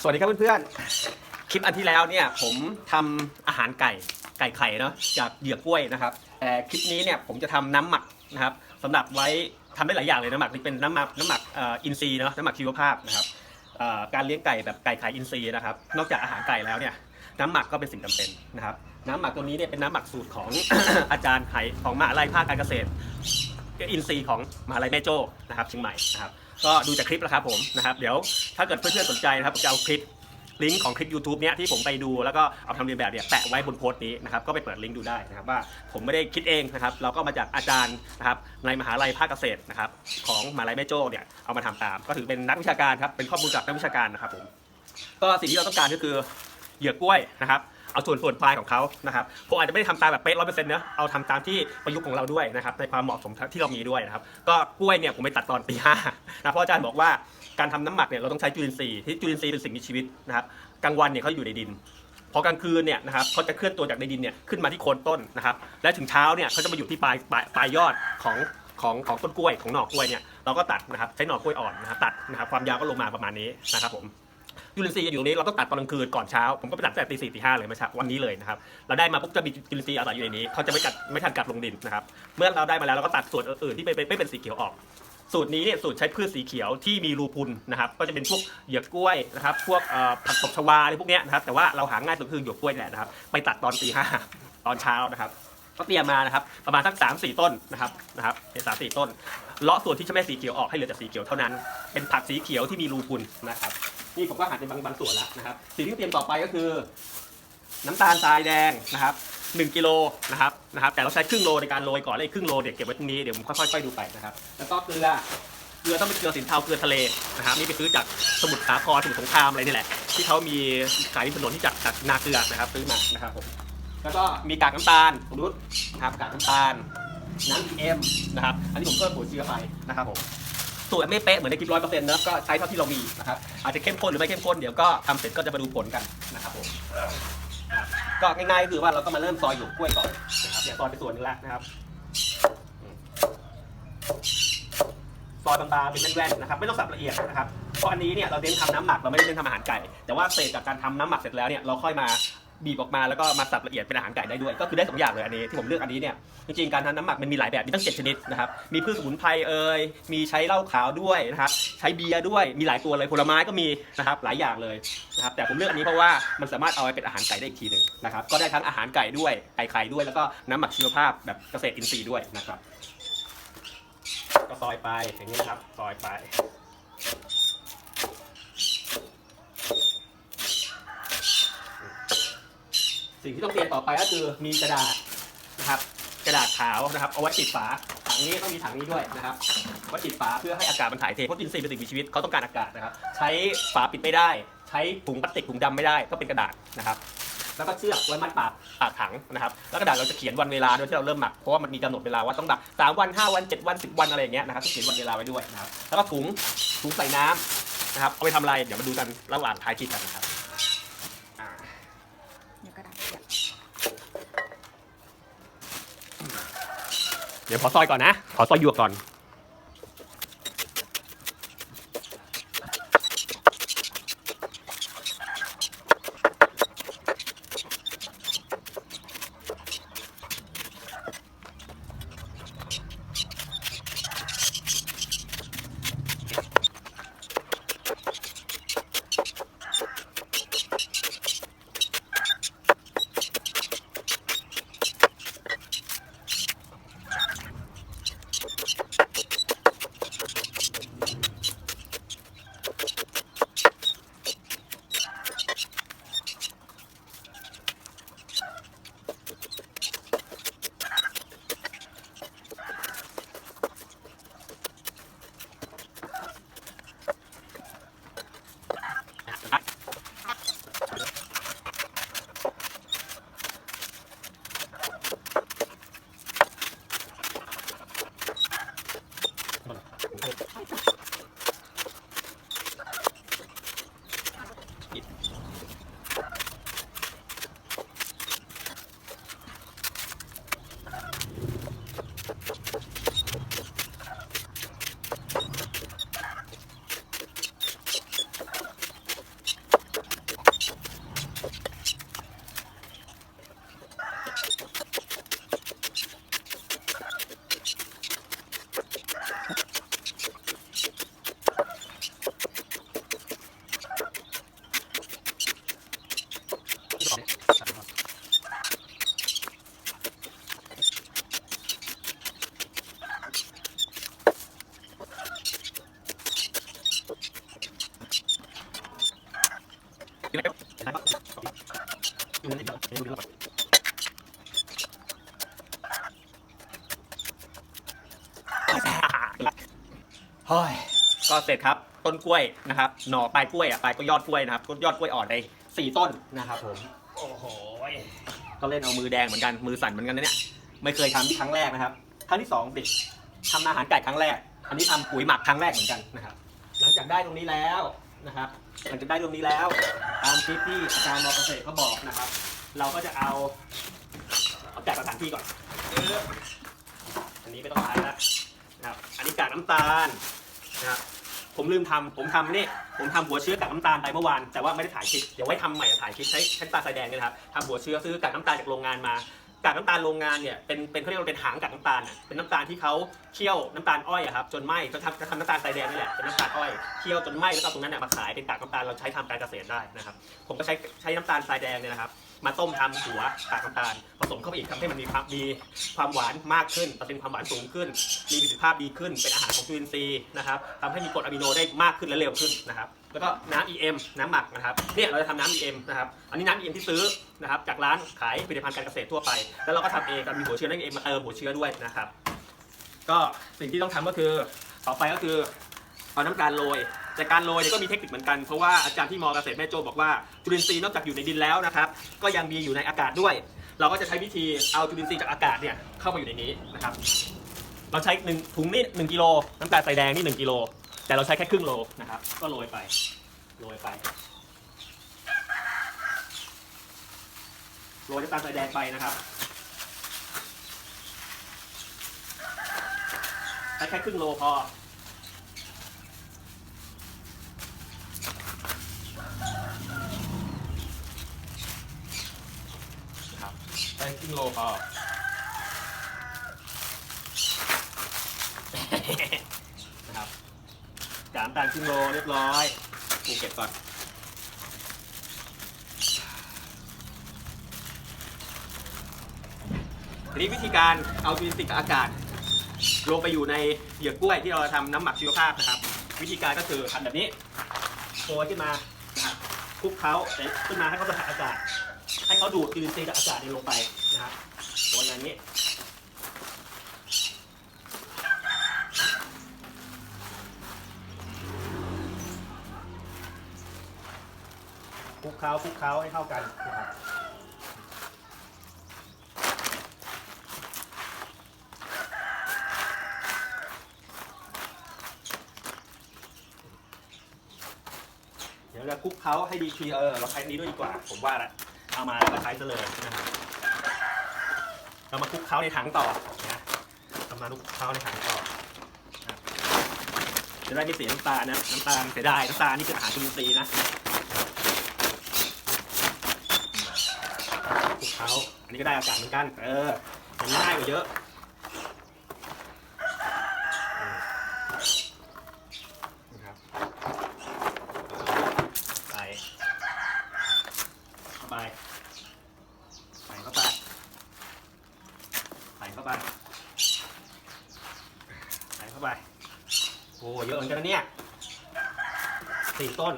สวัสดีครับเพื่อนๆ คลิปอันที่แล้วเนี่ยผมทำอาหารไก่ไก่ไข่เนาะจากเหยือกกล้วยนะครับแต่คลิปนี้เนี่ยผมจะทำน้ำหมักนะครับสำหรับไว้ทำได้หลายอย่างเลยน้ำหมักนี่เป็นน้ำหมักน้ำหมักอินทรีย์เนาะน้ำหมักชีวภาพนะครับการเลี้ยงไก่แบบไก่ไข่อินทรีย์นะครับ นอกจากอาหารไก่แล้วเนี่ยน้ำหมักก็เป็นสิ่งจำเป็นนะครับ น้ำหมักตัวนี้เนี่ยเป็นน้ำหมักสูตรของอาจารย์ไหของมหาลัยภาคการเกษตรอินซีย์ของมหาลัยแม่โจ้นะครับเชียงใหม่นะครับ ก็ดูจากคลิปแล้วครับผมนะครับเดี๋ยวถ้าเกิดเพื่อนๆสนใจนะครับผมจะเอาคลิปลิงก์ของคลิป YouTube เนี้ยที่ผมไปดูแล้วก็เอาทำเรียนแบบเนี่ยแปะไว้บนโพสต์นี้นะครับก็ไปเปิดลิงก์ดูได้นะครับว่าผมไม่ได้คิดเองนะครับเราก็มาจากอาจารย์นะครับในมหาลัยภาคเกษตรนะครับของมหาลัยแม่โจ้เนี่ยเอามาทำตาม ก็ถือเป็นนักวิชาการครับเป็นข้อมูลจากนักวิชาการนะครับผมก็สิ่งที่เราต้องการก็คือเหยื่อกล้วยนะครับ เอาส่วนส่วนปลายของเขานะครับผมอาจจะไม่ได้ทำตามแบบเป๊ะร้อยเปอร์เซ็นต์นะเอาทำตามที่ประยุกต์ของเราด้วยนะครับในความเหมาะสมที่เรามีด้วยนะครับก็กล้วยเนี่ยผมไปตัดตอนตีห้านะเพราะอาจารย์บอกว่าการทำน้ำหมักเนี่ยเราต้องใช้จุลินทรีย์ที่จุลินทรีย์เป็นสิ่งมีชีวิตนะครับกลางวันเนี่ยเขาอยู่ในดิน พอกลางคืนเนี่ยนะครับเขาจะเคลื่อนตัวจากในดินเนี่ยขึ้นมาที่โคนต้นนะครับและถึงเช้าเนี่ยเขาจะมาอยู่ที่ปลายปลายปลายยอดของของของต้นกล้วยของหน่อกล้วยเนี่ยเราก็ตัดนะครับใช้หน่อกล้วยอ่อนนะครับตัดนะครับความยาวก็ลงมาประมาณนี้นะครับผม จุลินทรีอยู่ตรงนี้เราต้องตัดตอนกลางคืนก่อนเช้าผมก็ไปตัดตั้งแต่ตีสี่ตีห้าเลยเมื่อเช้าวันนี้เลยนะครับเราได้มาปุ๊บจะมีจุลินทรีอาศัยอยู่ในนี้เขาจะไม่กัดไม่ทันกัดลงดินนะครับเมื่อเราได้มาแล้วเราก็ตัดส่วนอื่นที่ไม่ไม่ไม่เป็นสีเขียวออก สูตรนี้เนี่ยสูตรใช้พืชสีเขียวที่มีรูพุนนะครับก็จะเป็นพวกเหยือกกล้วยนะครับพวกผักตบชวาอะไรพวกเนี้ยนะครับแต่ว่าเราหาง่ายสุดคือเหยือกกล้วยแหละนะครับไปตัดตอนตีห้าตอนเช้านะครับก็เตรียมมานะครับประมาณสักสามสี่ต้นนะครับนะครับเป็นสามสี่ต้นเลาะส่วนที่ไม่สีเขียวออกให้เหลือแต่สีเขียวเท่านั้น เป็นผักสีเขียวที่มีรูพุนนะครับ นี่ผมก็หั่นเป็นบางบางส่วนแล้วนะครับ สิ่งที่เตรียมต่อไปก็คือ น้ำตาลทรายแดงนะครับ1กิโลนะครับนะครับ แต่เราใช้ครึ่งโลในการโรยก่อนแล้วอีกครึ่งโลเดี๋ยวเก็บไว้ตรงนี้เดี๋ยวผมค่อยๆดูไปนะครับ แล้วก็เกลือเกลือต้องเป็นเกลือสินเทาเกลือทะเลนะครับนี่ไปซื้อจากสมุทรสาครสมุทรสงครามอะไรนี่แหละ ที่เขามีขายริมถนนที่จากจากนาเกลือนะครับซื้อมานะครับผมแล้วก็มีกากน้ำตาลสมมตินะครับกากน้ำตาลน้ำเอ็มนะครับ อันนี้ผมเพิ่มหัวเชื้อไปนะครับผม สูตรไม่เป๊ะเหมือนในคลิปร้อยเปอร์เซ็นต์นะก็ใช้เท่าที่เรามีนะครับอาจจะเข้มข้นหรือไม่เข้มข้นเดี๋ยวก็ทำเสร็จก็จะมาดูผลกันนะครับผมก็ง่ายๆก็คือว่าเราก็มาเริ่มซอยหยวกกล้วยก่อนนะครับเนี่ยซอยไปส่วนหนึงแล้วนะครับซอยบางๆเป็นแว่นๆนะครับไม่ต้องสับละเอียดนะครับเพราะอันนี้เนี่ยเราเน้นทำน้ำหมักเราไม่ได้เน้นทำอาหารไก่แต่ว่าเศษจากการทำน้ำหมักเสร็จแล้วเนี่ยเราค่อยมา บีบออกมาแล้วก็มาสับละเอียดเป็นอาหารไก่ได้ด้วย ก็คือได้สองอย่างเลยอันนี้ที่ผมเลือกอันนี้เนี่ยจริงๆการทำน้ำหมักมันมีหลายแบบมีตั้งเจ็ดชนิดนะครับมีพืชสมุนไพรเอ่ยมีใช้เหล้าขาวด้วยนะครับใช้เบียร์ด้วยมีหลายตัวเลยผลไม้ก็มีนะครับหลายอย่างเลยนะครับแต่ผมเลือกอันนี้เพราะว่ามันสามารถเอาไปเป็นอาหารไก่ได้อีกทีหนึ่งนะครับก็ได้ทั้งอาหารไก่ด้วยไก่ไข่ด้วยแล้วก็น้ำหมักชีวภาพแบบเกษตรอินทรีย์ด้วยนะครับก็ซอยไปอย่างนี้นะครับซอยไป สิ่งที่ต้องเตรียมต่อไปก็คือมีกระดาษนะครับกระดาษขาวนะครับเอาไว้ปิดฝาถังนี้ต้องมีถังนี้ด้วยนะครับไว้ปิดฝาเพื่อให้อากาศมันถ่ายเทเพราะอินทรีย์เป็นสิ่งมีชีวิตเขาต้องการอากาศนะครับ ใช้ฝาปิดไม่ได้ ใช้ถุงพลาสติกถุงดำไม่ได้ก็เป็นกระดาษนะครับ แล้วก็เชือกไว้มัดปากปากถังนะครับแล้วกระดาษเราจะเขียนวันเวลาด้วยที่เราเริ่มหมักเพราะว่ามันมีกำหนดเวลาว่าต้องหมักสามวันห้าวันเจ็ดวันสิบวันอะไรอย่างเงี้ยนะครับต้องเขียนวันเวลาไว้ด้วยนะครับแล้วก็ถุงถุงใส่น้ำนะครับเอาไปทำอะไรเดี๋ยวมาดูกันระหว่างท้ายคลิปกันนะครับอ่า เดี๋ยวกระดาษเปียก เดี๋ยวขอซอยก่อนนะ ขอซอยหยวกก่อน ร็จครับ ต้นกล้วยนะครับ หน่อปลายกล้วยอะปลายก็ยอดกล้วยนะครับก็ยอดกล้วยอ่อนไปสี่ต้นนะครับผมโอ้โหยก็เล่นเอามือแดงเหมือนกันมือสั่นเหมือนกันนะเนี่ยไม่เคยทำที่ครั้งแรกนะครับครั้งที่สองสิทำอาหารไก่ครั้งแรก อันนี้ทำปุ๋ยหมักครั้งแรกเหมือนกันนะครับ หลังจากได้ตรงนี้แล้วนะครับ หลังจากได้ตรงนี้แล้วตามคลิปที่อาจารย์มอเกษตรเขาบอกนะครับ เราก็จะเอาเอาจัดสถานที่ก่อนเอออันนี้ไม่ต้องใช้แล้วนะครับ อันนี้กากน้ำตาลนะครับ ผมลืมทำผมทำนี่ ผมทำหัวเชื้อกากน้ำตาลไปเมื่อวาน แต่ว่าไม่ได้ถ่ายคลิป เดี๋ยวไว้ทำใหม่อะถ่ายคลิปใช้ใช้น้ำตาสายแดงเนี่ยนะครับทำหัวเชื้อซื้อกับน้ำตาลจากโรงงานมา กากน้ำตาลโรงงานเนี่ยเป็นเป็นเขาเรียกว่าเป็นหางกากน้ำตาลอะเป็นน้ำตาลที่เขาเคี่ยวน้ำตาลอ้อยอะครับจนไหม้จะทำจะทำน้ำตาลทรายแดงนี่แหละเป็นน้ำตาลอ้อยเคี่ยวจนไหม้แล้วก็เอาตรงนั้นเนี่ยมาขายเป็นกากน้ำตาลเราใช้ทำการเกษตรได้นะครับผมก็ใช้ใช้น้ำตาลทรายแดงเนี่ยนะครับมาต้มทำหัวกากน้ำตาลผสมเข้าไปอีกทำให้มันมีความมีความหวานมากขึ้นเปอร์เซ็นต์ความหวานสูงขึ้น มีประสิทธิภาพดีขึ้นเป็นอาหารของจุลินทรีย์นะครับทำให้มีกรดอะมิโนได้มากขึ้นและเร็วขึ้นนะครับ แล้วก็น้ำ EM น้ำหมักนะครับ เนี่ยเราจะทำน้ำ EM นะครับ อันนี้น้ำ EM ที่ซื้อนะครับ จากร้านขายผลิตภัณฑ์การเกษตรทั่วไป แล้วเราก็ทำเองกับมีหัวเชื้อนั่นเองมาเติมหัวเชื้อด้วยนะครับ ก็สิ่งที่ต้องทำก็คือต่อไปก็คือเอาน้ำตาลโรยแต่การโรยเนี่ยก็มีเทคนิคเหมือนกัน เพราะว่าอาจารย์ที่มอเกษตรแม่โจ้บอกว่าจุลินทรีย์นอกจากอยู่ในดินแล้วนะครับ ก็ยังมีอยู่ในอากาศด้วย เราก็จะใช้วิธีเอาจุลินทรีย์จากอากาศเนี่ยเข้ามาอยู่ในนี้นะครับ เราใช้หนึ่งถุงนี่หนึ่งกิโลน้ำตาลใส่แดงนี่หนึ่งกิโล แต่เราใช้แค่ครึ่งโลนะครับ ก็โรยไปโรยไปโรยน้ำตาลใส่แดงไปนะครับใช้แค่ครึ่งโลพอครับใช้ครึ่งโลพอามตาลครึ่งโลเรียบร้อยกูเก็บก่อนทีนี้วิธีการเอาจุลินทรีย์กับอากาศลงไปอยู่ในเหยือกกล้วยที่เราทำน้ำหมักชีวภาพนะครับ วิธีการก็คือทำแบบนี้โรยขึ้นมาคลุกเขาเสร็ขึ้นมาให้เขาสัมผัสอากาศ ให้เขาดูดจุลินทรีย์จากอากาศนี้ลงไปนะครับโรยอย่างนี้ คลุกเคล้าคลุกเคล้าให้เข้ากันนะครับเดี๋ยวเราคลุกเคล้าให้ดีทีเออเราใช้นี้ด้วยดีกว่า ผมว่าละเอามาแล้วใช้ซะเลยนะครับเรามาคลุกเคล้าในถังต่อนะเรามาคลุกเคล้าในถังต่อจะได้ไม่เสียน้ำตาลนะน้ำตาลเสียดายน้ำตาลนี่คืออาหารจุลินทรีย์นะ คลุก เขาอันนี้ก็ได้อากาศเหมือนกัน เออมันง่ายกว่าเยอะอืมนะครับใส่เข้าไปใส่เข้าไปใส่เข้าไปใส่เข้าไปโอ้เยอะเหมือนกันนะเนี่ยสี่ต้น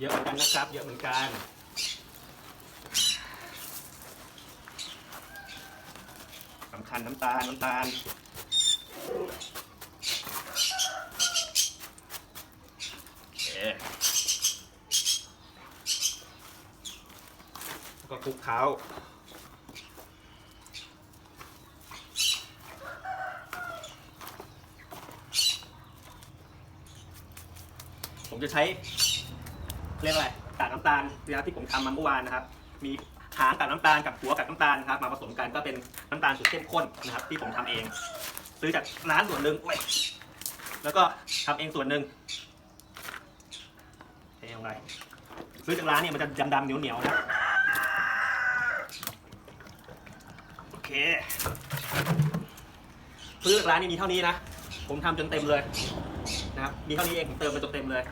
เยอะเหมือนกันนะครับ เยอะเหมือนกัน สำคัญน้ำตาลน้ำตาลแล้วก็คลุกเคล้าผมจะใช้เรียกอะไรกากน้ำตาลนะครับที่ผมทำมาเมื่อวานนะครับ มีหางกากน้ำตาลกับหัวกากน้ำตาลนะครับ มาผสมกันก็เป็น น้ำตาลสูตรเข้มข้นนะครับที่ผมทำเอง ซื้อจากร้านส่วนหนึ่งแล้วก็ทำเองส่วนหนึ่งเทลงไปซื้อจากร้านเนี่ยมันจะดำๆเหนียวๆนะโอเคซื้อจากร้านนี่มีเท่านี้นะผมทำจนเต็มเลยนะครับมีเท่านี้เองผมเติมไปจนเต็มเลย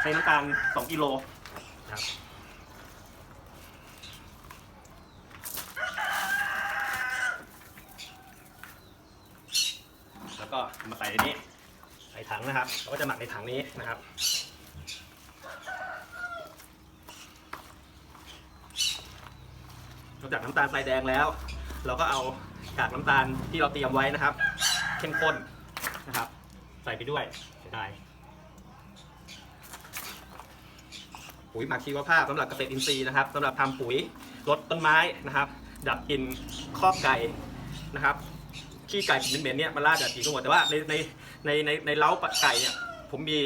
ใช้น้ำตาล2กิโลนะครับ แล้วก็มาใส่ในนี้ ใส่ถังนะครับ เราก็จะหมักในถังนี้นะครับโอกจากน้ำตาลทรายแดงแล้ว เราก็เอากากน้ำตาลที่เราเตรียมไว้นะครับ เข้มข้นนะครับ ใส่ไปด้วยเสียดายปุ๋ยหมักชีวภาพสำหรับเกษตรอินทรีย์นะครับสำหรับทำปุ๋ยลดต้นไม้นะครับ ดับกลิ่นครอบไก่นะครับขี้ไก่กลิ่นเหม็นๆเนี่ยมันล่าดับกลิ่นทั้งหมดแต่ว่าในใน ในในในเล้าไก่เนี่ยผมมี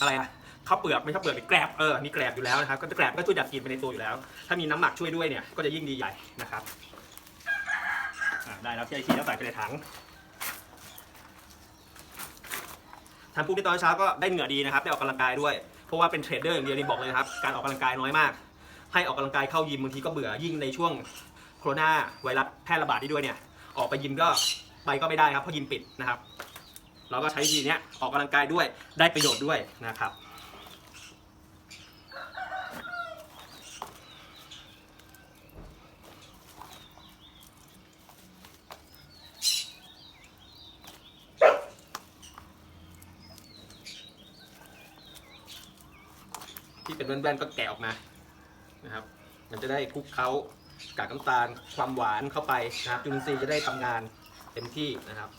อะไรอะข้าวเปลือกไม่ข้าวเปลือกมีแกลบเออมีแกลบอยู่แล้วนะครับก็แกลบก็ช่วยดับกลิ่นไปในตัวอยู่แล้ว ถ้ามีน้ำหมักช่วยด้วยเนี่ยก็จะยิ่งดีใหญ่นะครับอะได้แล้วที่ไอชีแล้วใส่ไปในถังทำปุ๊บในตอนเช้าก็ได้เหงื่อดีนะครับได้ออกกำลังกายด้วยเพราะว่าเป็นเทรดเดอร์อย่างเดียวนี่บอกเลยครับการออกกำลังกายน้อยมาก ให้ออกกำลังกายเข้ายิมบางทีก็เบื่อยิ่งในช่วงโควิดไวรัสแพร่ระบาดนี้ด้วยเนี่ยออกไปยิมก็ไปก็ไม่ได้ครับเพราะยิมปิดนะครับ เราก็ใช้วิธีเนี้ยออกกำลังกายด้วยได้ประโยชน์ด้วยนะครับ ที่เป็นแว่นๆก็แกะออกมานะครับ มันจะได้คลุกเคล้ากากน้ำตาลความหวานเข้าไปนะครับจุลินทรีย์จะได้ทำงานเต็มที่นะครับ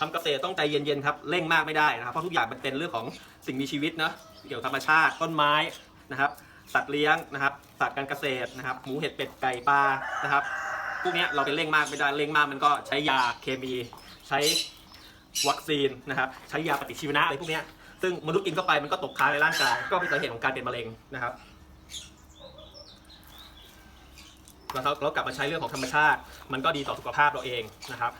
ทำเกษตรต้องใจเย็นๆครับเร่งมากไม่ได้นะครับเพราะทุกอย่างมันเป็นเรื่องของสิ่งมีชีวิตเนอะเกี่ยวกับธรรมชาติต้นไม้นะครับ สัตว์เลี้ยงนะครับ สัตว์การเกษตรนะครับ หมูเห็ดเป็ดไก่ปลานะครับพวกนี้เราไปเร่งมากไม่ได้เร่งมากมันก็ใช้ยาเคมีใช้วัคซีนนะครับใช้ยาปฏิชีวนะอะไรพวกนี้ซึ่งมนุษย์กินเข้าไปมันก็ตกค้างในร่างกายก็เป็นสาเหตุของการเป็นมะเร็งนะครับแล้วเราเรากลับมาใช้เรื่องของธรรมชาติ มันก็ดีต่อสุขภาพเราเองนะครับ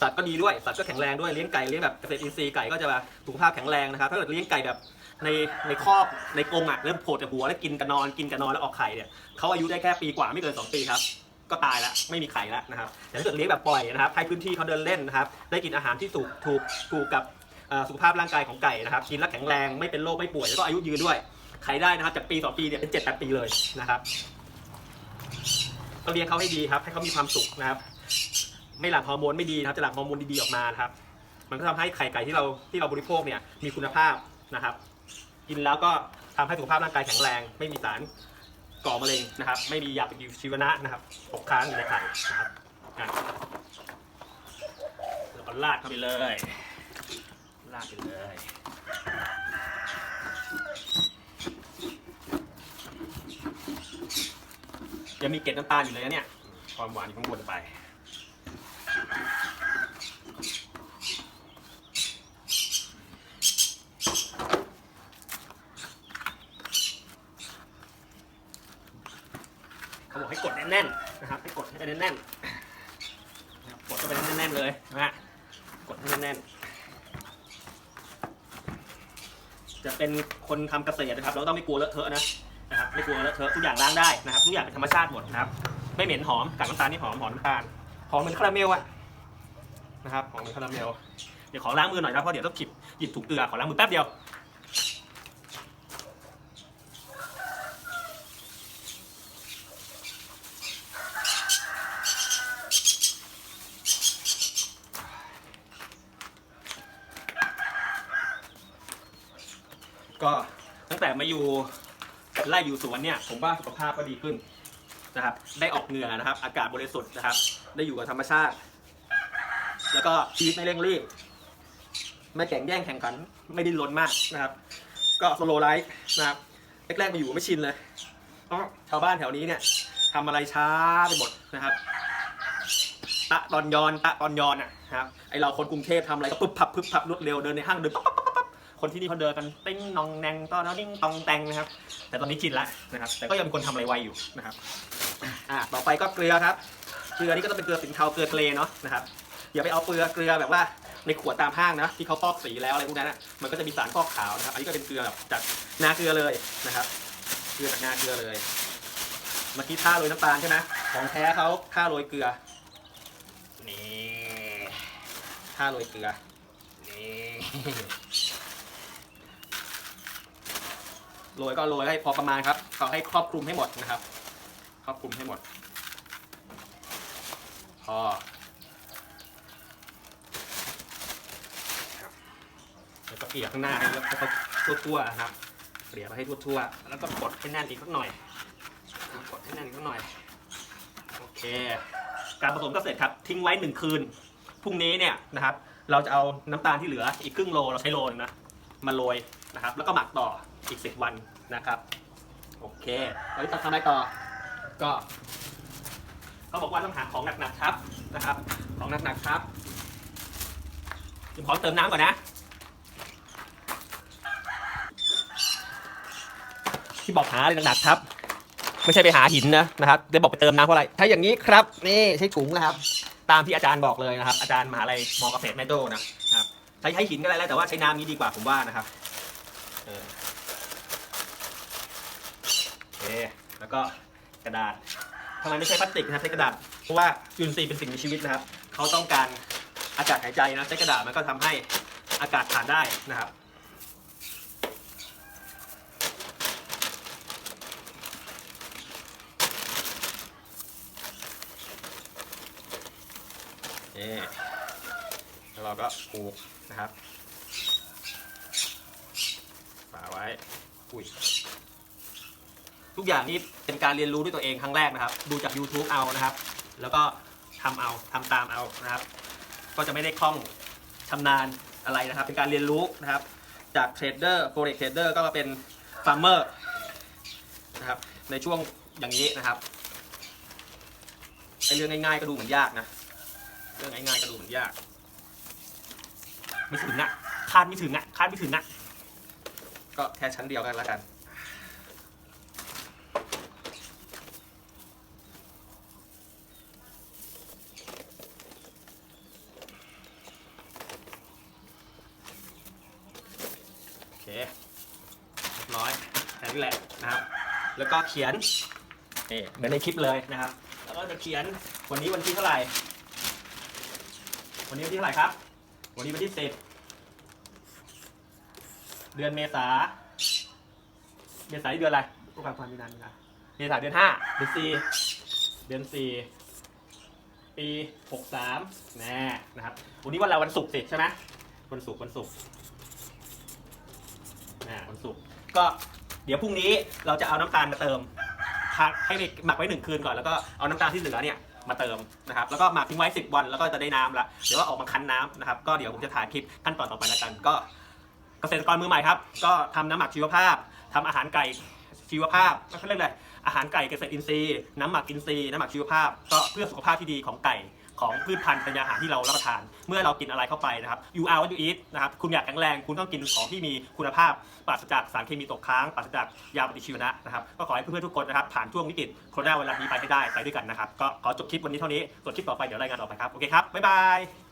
สัตว์ก็ดีด้วยสัตว์ก็แข็งแรงด้วยเลี้ยงไก่เลี้ยงแบบเกษตรอินทรีย์ไก่ก็จะแบบสุขภาพแข็งแรงนะครับถ้าเกิดเลี้ยงไก่แบบในในคอกในกรงอะเริ่มโผล่แต่หัวแล้วกินกันนอนกินกันนอนแล้วออกไข่เนี่ยเขาอายุได้แค่ปีกว่าไม่เกิน 2 ปีครับก็ตายละไม่มีไข่ละนะครับแต่ถ้าเกิดเลี้ยงแบบปล่อยนะครับให้พื้นที่เขาเดินเล่นนะครับได้กินอาหารที่ถูกถูกถูกกับสุขภาพร่างกายของไก่นะครับกินแล้วแข็งแรงไม่เป็นโรคไม่ป่วยแล้วก็อายุยืนด้วยไข่ได้นะครับจากปีสองปีเนี่ยเป็นเจ็ดแปดปีเลยนะครับก็เลี้ยงเขาให้ดีครับให้เขามีความสุขนะครับ ไม่หลั่งฮอร์โมนไม่ดีนะครับจะหลั่งฮอร์โมนดีๆออกมานะครับ มันก็ทำให้ไข่ไก่ที่เราที่เราบริโภคเนี่ยมีคุณภาพนะครับ กินแล้วก็ทำให้สุขภาพร่างกายแข็งแรง ไม่มีสารก่อมะเร็งนะครับ ไม่มียาปฏิชีวนะนะครับตกค้างอยู่ในไข่นะครับอะแล้วก็ราดเข้าไปเลยราดไปเลยยังมีเกล็ดน้ำตาลอยู่เลยนะเนี่ย ความหวานอยู่ข้างบนไป เขาบอกให้กดแน่นๆนะครับให้กดให้แน่นๆกดเข้าไปแน่นๆเลยนะฮะกดให้แน่นๆจะเป็นคนทำเกษตรนะครับ เราต้องไม่กลัวเลอะเทอะนะนะครับไม่กลัวเลอะเทอะทุกอย่างล้างได้นะครับทุกอย่างเป็นธรรมชาติหมดนะครับ ไม่เหม็นหอมกากน้ำตาลนี่หอมหอมน้ำตาลหอมเหมือนคาราเมลอะนะครับหอมเหมือนคาราเมลเดี๋ยวขอล้างมือหน่อยนะเพราะเดี๋ยวต้องหยิบหยิบถุงเกลือขอล้างมือแป๊บเดียว ก็ตั้งแต่มาอยู่ไล่อยู่สวนเนี่ยผมว่าสุขภาพก็ดีขึ้นนะครับ ได้ออกเหงื่อนะครับ อากาศบริสุทธิ์นะครับ ได้อยู่กับธรรมชาติ แล้วก็ชีวิตไม่เร่งรีบไม่แข่งแย่งแข่งขันไม่ดิ้นรนมากนะครับ ก็สโลไลฟ์นะครับแรกๆมาอยู่ไม่ชินเลยชาวบ้านแถวนี้เนี่ยทำอะไรช้าไปหมดนะครับ ตะตอนยอนตะตอนยอนอะนะครับไอเราคนกรุงเทพทำอะไรก็ปึ๊บพับปึ๊บพับรวดเร็วเดินในห้างเดินปั๊บ คนที่นี่เขาเดินกันติ้งนองแนงต้อนแล้วนิ่งตองแตงนะครับ แต่ตอนนี้ชินแล้วนะครับ แต่ก็ยังมีคนทำอะไรไวอยู่นะครับอ่าต่อไปก็เกลือครับ เกลือนี่ก็ต้องเป็นเกลือสินเทาเกลือทะเลเนาะนะครับอย่าไปเอาเกลือเกลือแบบว่าในขวดตามห้างนะที่เขาฟอกสีแล้วอะไรพวกนั้นนะมันก็จะมีสารฟอกขาวนะครับ อันนี้ก็เป็นเกลือแบบจากนาเกลือเลยนะครับเกลือจากนาเกลือเลยเมื่อกี้ท่าโรยน้ำตาลใช่ไหมของแท้เขาท่าโรยเกลือนี่ท่าโรยเกลือนี่ โรยก็โรยให้พอประมาณครับเขาให้ครอบคลุมให้หมดนะครับ ครอบคลุมให้หมด พอแล้วก็เกลี่ยข้างหน้าให้แล้วก็ทั่วๆนะครับลี่ยมาให้ทั่วๆ แล้วก็กดให้แน่นอีกสักหน่อย กดให้แน่นอีกสักหน่อย โอเค การผสมก็เสร็จครับ ทิ้งไว้หนึ่งคืน พรุ่งนี้เนี่ยนะครับ เราจะเอาน้ำตาลที่เหลืออีกครึ่งโลเราใช้โลนึงนะ มาโรยนะครับ แล้วก็หมักต่อ อีก 10 วันนะครับ โอเคแล้วจะทำอะไรต่อ ก็เขาบอกว่าต้องหาของหนักๆครับนะครับ ของหนักๆครับเดี๋ยวขอเติมน้ำก่อนนะ ที่บอกหาอะไรหนักๆครับ ไม่ใช่ไปหาหินนะนะครับได้บอกไปเติมน้ำเพราะอะไร ถ้าอย่างนี้ครับ นี่ใช้ถุงนะครับ ตามที่อาจารย์บอกเลยนะครับ อาจารย์มหาลัยมอเกษตรแมดโดนะครับใช้ใช้หินก็ได้แล้วแต่ว่าใช้น้ำนี้ดีกว่าผมว่านะครับ เออโอเค แล้วก็กระดาษทำไมไม่ใช่พลาสติกนะครับใช้กระดาษ เพราะว่าจุลินทรีย์เป็นสิ่งมีชีวิตนะครับ เขาต้องการอากาศหายใจนะใช้กระดาษมันก็ทำให้อากาศผ่านได้นะครับ นี่แล้วเราก็ผูกนะครับฝาไว้ อุ้ย ทุกอย่างนี้เป็นการเรียนรู้ด้วยตัวเองครั้งแรกนะครับ ดูจาก YouTube เอานะครับ แล้วก็ทำเอาทำตามเอานะครับ ก็จะไม่ได้คล่องชำนาญอะไรนะครับ เป็นการเรียนรู้นะครับ จากเทรดเดอร์โฟเร็กเทรดเดอร์ก็มาเป็นฟาร์มเมอร์นะครับ ในช่วงอย่างนี้นะครับไอเรื่องง่ายๆก็ดูเหมือนยากนะ เรื่องง่ายๆก็ดูเหมือนยาก ไม่ถึงอะคาดไม่ถึงอะคาดไม่ถึงอะก็แค่ชั้นเดียวกันแล้วกัน โอเค เรียบร้อยแค่นี้แหละนะครับ แล้วก็เขียนนี่เหมือนในคลิปเลยนะครับ แล้วก็จะเขียนวันนี้วันที่เท่าไหร่ วันนี้วันที่เท่าไหร่ครับ วันนี้วันที่สิบเดือนเมษาเมษาที่เดือนอะไรตุลาคมมีนามีนาเมษาเดือนห้าเดือนสี่เดือนสี่ปีหกสามแน่นะครับ วันนี้วันอะไรวันศุกร์สิใช่ไหมวันศุกร์วันศุกร์นะวันศุกร์ก็ เดี๋ยวพรุ่งนี้เราจะเอาน้ำตาลมาเติมพักให้หมักไว้หนึ่งคืนก่อนแล้วก็เอาน้ำตาลที่เหลือเนี่ยมาเติมนะครับแล้วก็หมักทิ้งไว้ 10 วันแล้วก็จะได้น้ำละเดี๋ยวว่าออกมาคั้นน้ำนะครับก็เดี๋ยวผมจะถ่ายคลิปขั้นตอนต่อไปแล้วกัน ก็เกษตรกรมือใหม่ครับ ก็ทำน้ำหมักชีวภาพทำอาหารไก่ชีวภาพก็เขาเรียกอะไร อาหารไก่เกษตรอินทรีย์ น้ำหมักอินทรีย์ น้ำหมักชีวภาพ ก็เพื่อสุขภาพที่ดีของไก่ของพืชพันธุ์ธัญญาหารที่เรารับประทาน เมื่อเรากินอะไรเข้าไปนะครับ you are what you eat นะครับ คุณอยากแข็งแรง คุณต้องกินของที่มีคุณภาพ ปราศจากสารเคมีตกค้าง ปราศจากยาปฏิชีวนะนะครับ ก็ขอให้เพื่อนๆทุกคนนะครับผ่านช่วงวิกฤตโควิดไวรัสนี้ไปให้ได้ ไปด้วยกันนะครับ ก็ขอจบคลิปวันนี้เท่านี้ ส่วนคลิปต่อไปเดี๋ยวรายงานต่อไปครับ โอเคครับ บ๊ายบาย